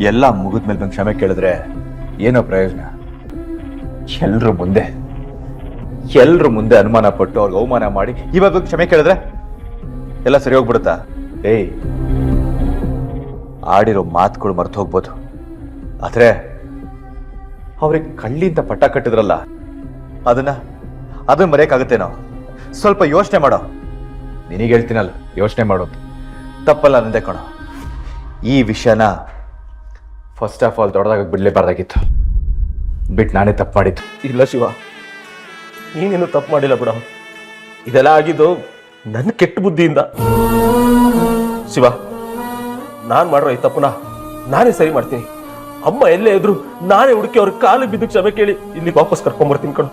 ಎಲ್ಲ ಮುಗಿದ್ಮೇಲೆ ಬಂದು ಕ್ಷಮೆ ಕೇಳಿದ್ರೆ ಏನೋ ಪ್ರಯೋಜನ. ಎಲ್ರ ಮುಂದೆ ಎಲ್ರ ಮುಂದೆ ಅನುಮಾನ ಪಟ್ಟು ಅವ್ರಿಗೆ ಅವಮಾನ ಮಾಡಿ ಇವಾಗ ಕ್ಷಮೆ ಕೇಳಿದ್ರೆ ಎಲ್ಲ ಸರಿ ಹೋಗ್ಬಿಡುತ್ತಾ? ಏಯ್, ಆಡಿರೋ ಮಾತುಗಳು ಮರ್ತು ಹೋಗ್ಬೋದು. ಆದರೆ ಅವ್ರಿಗೆ ಕಳ್ಳಿಂದ ಪಟ್ಟ ಕಟ್ಟಿದ್ರಲ್ಲ, ಅದನ್ನ ಅದನ್ನ ನಾವು. ಸ್ವಲ್ಪ ಯೋಚನೆ ಮಾಡೋ. ನಿನಗೆ ಹೇಳ್ತೀನಲ್ಲ, ಯೋಚನೆ ಮಾಡೋದು. ತಪ್ಪಲ್ಲ ನಂದೆ ಕಣೋ. ಈ ವಿಷಯನ ಫಸ್ಟ್ ಆಫ್ ಆಲ್ ದೊಡ್ಡದಾಗ ಬಿಡ್ಲೇಬಾರ್ದಾಗಿತ್ತು. ಬಿಟ್ಟು ನಾನೇ ತಪ್ಪು ಮಾಡಿದ್ದು. ಇಲ್ಲ ಶಿವ, ನೀನೇನು ತಪ್ಪು ಮಾಡಿಲ್ಲ ಬಿಡ. ಇದೆಲ್ಲ ಆಗಿದ್ದು ನನ್ನ ಕೆಟ್ಟ ಬುದ್ಧಿಯಿಂದ. ಶಿವ, ನಾನು ಮಾಡಿರೋ ಈ ತಪ್ಪನ ನಾನೇ ಸರಿ ಮಾಡ್ತೀನಿ. ಅಮ್ಮ ಎಲ್ಲೇ ಇದ್ರು ನಾನೇ ಹುಡುಕಿ ಅವ್ರ ಕಾಲು ಬಿದ್ದು ಕ್ಷಮೆ ಕೇಳಿ ಇಲ್ಲಿ ವಾಪಸ್ ಕರ್ಕೊಂಡ್ಬರ್ತೀನಿ ಕಣು.